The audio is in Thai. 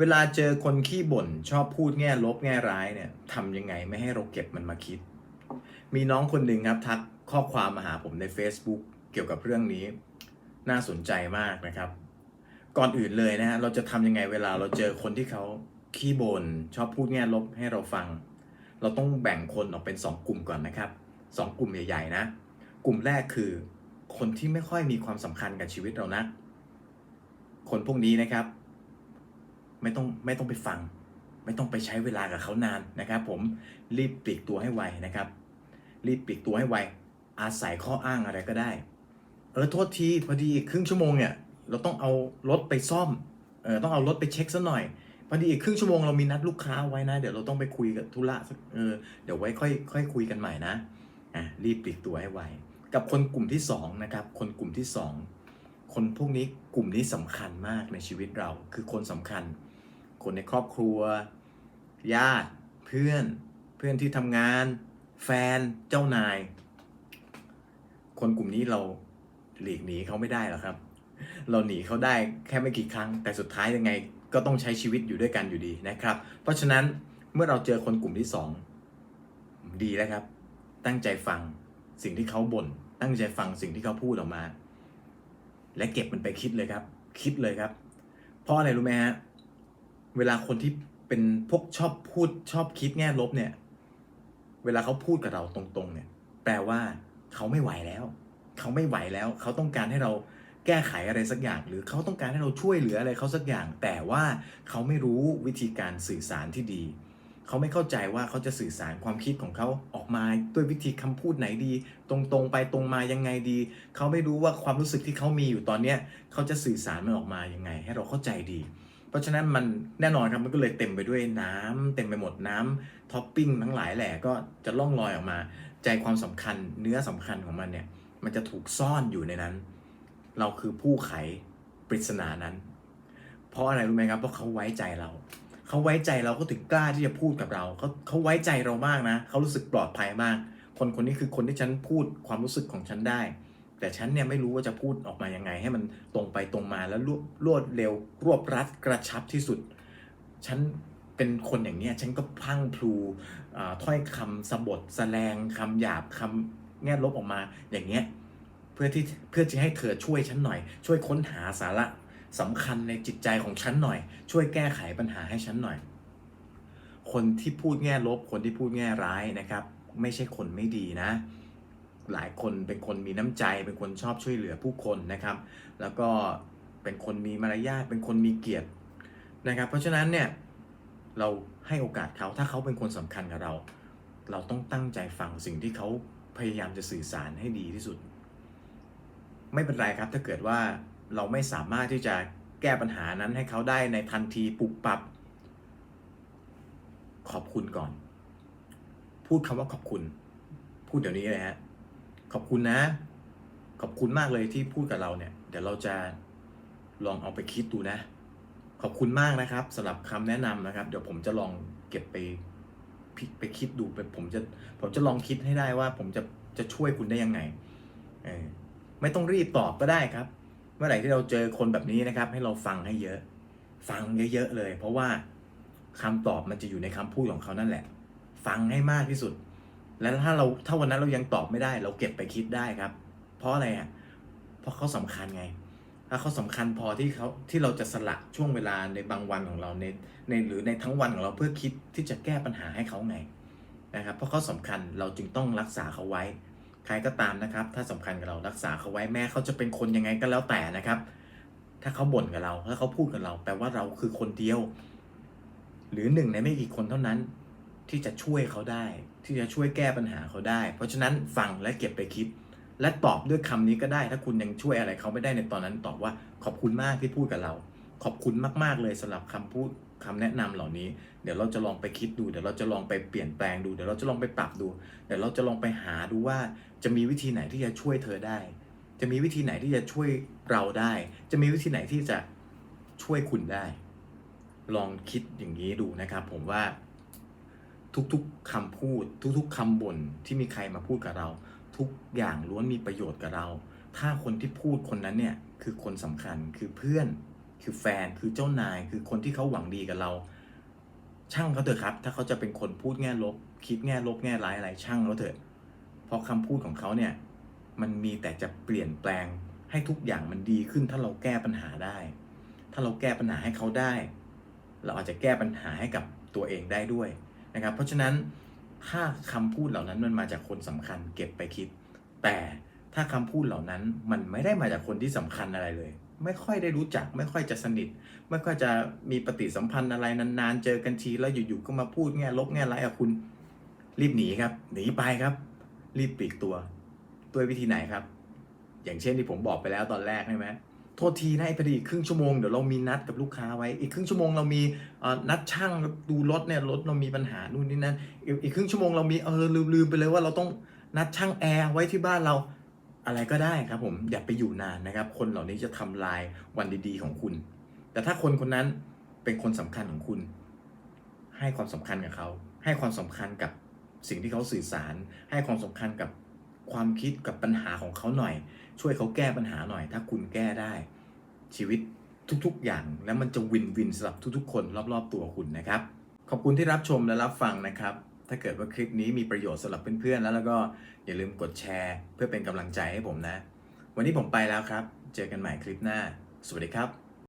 เวลาเจอคนขี้บ่นชอบพูดแง่ลบแง่ร้ายเนี่ยทำยังไงไม่ให้เราเก็บมันมาคิด มีน้องคนหนึ่งครับทักข้อความมาหาผมใน Facebook เกี่ยวกับเรื่องนี้ น่าสนใจมากนะครับ ก่อนอื่นเลยนะฮะเราจะทำยังไงเวลาเราเจอคนที่เขาขี้บน่นชอบพูดแง่ลบให้เราฟัง เราต้องแบ่งคนออกเป็น 2 กลุ่มก่อนนะครับสองกลุ่มใหญ่ๆนะ กลุ่มแรกคือคนที่ไม่ค่อยมีความสำคัญกับชีวิตเรานะ คนพวกนี้นะครับ ไม่ต้องไม่ต้องไปฟัง ไม่ต้องไปใช้เวลากับเขานานนะครับผมรีบปลีกตัวให้ไวนะครับ รีบปลีกตัวให้ไว อาศัยข้ออ้างอะไรก็ได้ เออโทษทีพอดีอีกครึ่งชั่วโมงเนี่ยเราต้องเอารถไปซ่อมเออต้องเอารถไปเช็คซะหน่อยพอดีอีกครึ่งชั่วโมงเรามีนัดลูกค้าไว้นะ เดี๋ยวเราต้องไปคุยกับธุระเออเดี๋ยวไว้ค่อยค่อยคุยกันใหม่นะอะรีบปลีกตัวให้ไวกับคนกลุ่มที่สองนะครับคนกลุ่มที่สองคนพวกนี้กลุ่มนี้สำคัญมากในชีวิตเราคือคนสำคัญ คนในครอบครัว ญาติ เพื่อน เพื่อนที่ทำงาน แฟน เจ้านาย คนกลุ่มนี้เราหลีกหนีเขาไม่ได้หรอกครับ เราหนีเขาได้แค่ไม่กี่ครั้ง แต่สุดท้ายยังไงก็ต้องใช้ชีวิตอยู่ด้วยกันอยู่ดีนะครับ เพราะฉะนั้นเมื่อเราเจอคนกลุ่มที่สองดีแล้วครับ ตั้งใจฟังสิ่งที่เขาบ่น ตั้งใจฟังสิ่งที่เขาพูดออกมา และเก็บมันไปคิดเลยครับ คิดเลยครับ เพราะอะไรรู้ไหมฮะ เวลาคนที่เป็นพวกชอบพูดชอบคิดแง่ลบเนี่ย เวลาเขาพูดกับเราตรงๆ เนี่ย แปลว่าเขาไม่ไหวแล้ว เขาไม่ไหวแล้ว เขาต้องการให้เราแก้ไขอะไรสักอย่าง หรือเขาต้องการให้เราช่วยเหลืออะไรเขาสักอย่าง แต่ว่าเขาไม่รู้วิธีการสื่อสารที่ดี เขาไม่เข้าใจว่าเขาจะสื่อสารความคิดของเขาออกมาด้วยวิธีคำพูดไหนดี ตรงๆไปตรงมายังไงดี เขาไม่รู้ว่าความรู้สึกที่เขามีอยู่ตอนเนี้ยเขาจะสื่อสารมันออกมายังไง ให้เราเข้าใจดี เพราะฉะนั้นมันแน่นอนครับมันก็เลยเต็มไปด้วยน้ำเต็มไปหมดน้ำท็อปปิ้งทั้งหลายแหล่ก็จะล่องลอยออกมา ใจความสำคัญเนื้อสำคัญของมันเนี่ยมันจะถูกซ่อนอยู่ในนั้น เราคือผู้ไขปริศนานั้น เพราะอะไรรู้ไหมครับเพราะเขาไว้ใจเราเขาไว้ใจเราก็ถึงกล้าที่จะพูดกับเราเขาเขาไว้ใจเรามากนะเขารู้สึกปลอดภัยมาก คนคนนี้คือคนที่ฉันพูดความรู้สึกของฉันได้ แต่ฉันเนี่ยไม่รู้ว่าจะพูดออกมายังไง ให้มันตรงไปตรงมาแล้วรวดเร็ว รวบรัดกระชับที่สุด ฉันเป็นคนอย่างเนี้ยฉันก็พังพลูถ้อยคำสบทแสลงคำหยาบคำแง่ลบออกมาอย่างเงี้ยเพื่อที่เพื่อจะให้เธอช่วยฉันหน่อย ช่วยค้นหาสาระสำคัญในจิตใจของฉันหน่อย ช่วยแก้ไขปัญหาให้ฉันหน่อย คนที่พูดแง่ลบ คนที่พูดแง่ร้ายนะครับ ไม่ใช่คนไม่ดีนะ หลายคนเป็นคนมีน้ำใจ เป็นคนชอบช่วยเหลือผู้คนนะครับ แล้วก็เป็นคนมีมารยาทเป็นคนมีเกียรตินะครับ เพราะฉะนั้นเนี่ยเราให้โอกาสเขาถ้าเขาเป็นคนสำคัญกับเรา เราต้องตั้งใจฟังสิ่งที่เขาพยายามจะสื่อสารให้ดีที่สุด ไม่เป็นไรครับถ้าเกิดว่าเราไม่สามารถที่จะแก้ปัญหานั้นให้เขาได้ในทันทีปุบปับ ขอบคุณก่อน พูดคำว่าขอบคุณ พูดเดี๋ยวนี้เลยฮะ ขอบคุณนะ ขอบคุณมากเลยที่พูดกับเราเนี่ย เดี๋ยวเราจะลองเอาไปคิดดูนะ ขอบคุณมากนะครับสำหรับคำแนะนำนะครับ เดี๋ยวผมจะลองเก็บไปไปคิดดูไปผมจะผมจะลองคิดให้ได้ว่า ผมจะจะช่วยคุณได้ยังไงเออไม่ต้องรีบตอบก็ได้ครับ เมื่อไหร่ที่เราเจอคนแบบนี้นะครับ ให้เราฟังให้เยอะ ฟังเยอะๆเลย เพราะว่าคำตอบมันจะอยู่ในคำพูดของเขานั่นแหละ ฟังให้มากที่สุด แล้วถ้าเราถ้าวันนั้นเรายังตอบไม่ได้ เราเก็บไปคิดได้ครับ เพราะอะไรอะเพราะเขาสำคัญไง ถ้าเขาสำคัญพอที่เขาที่เราจะสละช่วงเวลาในบางวันของเราในในหรือในทั้งวันของเราเพื่อคิดที่จะแก้ปัญหาให้เขาไงนะครับ เพราะเขาสำคัญเราจึงต้องรักษาเขาไว้ ใครก็ตามนะครับ ถ้าสำคัญกับเรารักษาเขาไว้แม้เขาจะเป็นคนยังไงก็แล้วแต่นะครับ ถ้าเขาบ่นกับเราถ้าเขาพูดกับเราแปลว่าเราคือคนเดียว หรือหนึ่งในไม่กี่คนเท่านั้นที่จะช่วยเขาได้ ที่จะช่วยแก้ปัญหาเขาได้ เพราะฉะนั้นฟังและเก็บไปคิด และตอบด้วยคำนี้ก็ได้ ถ้าคุณยังช่วยอะไรเขาไม่ได้ในตอนนั้นตอบว่าขอบคุณมากที่พูดกับเรา ขอบคุณมากๆเลยสำหรับคำพูดคำแนะนำเหล่านี้ เดี๋ยวเราจะลองไปคิดดู เดี๋ยวเราจะลองไปเปลี่ยนแปลงดู เดี๋ยวเราจะลองไปปรับดู เดี๋ยวเราจะลองไปหาดูว่าจะมีวิธีไหนที่จะช่วยเธอได้ จะมีวิธีไหนที่จะช่วยเราได้ จะมีวิธีไหนที่จะช่วยคุณได้ ลองคิดอย่างนี้ดูนะครับ ผมว่า ทุกๆคำพูด ทุกๆคำบ่นที่มีใครมาพูดกับเรา ทุกอย่างล้วนมีประโยชน์กับเรา ถ้าคนที่พูดคนนั้นเนี่ยคือคนสำคัญคือเพื่อน คือแฟนคือเจ้านาย คือคนที่เขาหวังดีกับเรา ช่างเขาเถอะครับ ถ้าเขาจะเป็นคนพูดแง่ลบ คิดแง่ลบแง่ร้ายอะไรช่างเขาเถอะ เพราะคำพูดของเขาเนี่ยมันมีแต่จะเปลี่ยนแปลงให้ทุกอย่างมันดีขึ้นถ้าเราแก้ปัญหาได้ ถ้าเราแก้ปัญหาให้เขาได้ เราอาจจะแก้ปัญหาให้กับตัวเองได้ด้วย นะครับ เพราะฉะนั้นถ้าคำพูดเหล่านั้นมันมาจากคนสำคัญเก็บไปคิด แต่ถ้าคำพูดเหล่านั้นมันไม่ได้มาจากคนที่สำคัญอะไรเลย ไม่ค่อยได้รู้จัก ไม่ค่อยจะสนิท ไม่ค่อยจะมีปฏิสัมพันธ์อะไรนานๆ เจอกันทีแล้วอยู่ๆก็มาพูดแง่ลบแง่ร้ายกับคุณ รีบหนีครับ หนีไปครับ รีบปลีกตัวด้วยวิธีไหนครับ อย่างเช่นที่ผมบอกไปแล้วตอนแรกใช่ไหม โทษทีนะไอ้พอดีครึ่งชั่วโมงเดี๋ยวเรามีนัดกับลูกค้าไว้อีกครึ่งชั่วโมงเรามีนัดช่างดูรถเนี่ยรถเรามีปัญหานู่นนี่นั่นอีกครึ่งชั่วโมงเรามีเออลืมลืมไปเลยว่าเราต้องนัดช่างแอร์ไว้ที่บ้านเราอะไรก็ได้ครับผมอย่าไปอยู่นานนะครับ คนเหล่านี้จะทำลายวันดีๆของคุณ แต่ถ้าคนคนนั้นเป็นคนสำคัญของคุณ ให้ความสำคัญกับเขา ให้ความสำคัญกับสิ่งที่เขาสื่อสาร ให้ความสำคัญกับ ความคิดกับปัญหาของเขาหน่อย ช่วยเขาแก้ปัญหาหน่อย ถ้าคุณแก้ได้ชีวิตทุกๆ อย่าง แล้วมันจะวินวินสำหรับทุกๆ คนรอบๆ ตัวคุณนะครับ ขอบคุณที่รับชมและรับฟังนะครับ ถ้าเกิดว่าคลิปนี้มีประโยชน์สำหรับเพื่อนๆแล้วแล้วก็อย่าลืมกดแชร์ เพื่อเป็นกำลังใจให้ผมนะ วันนี้ผมไปแล้วครับ เจอกันใหม่คลิปหน้า สวัสดีครับ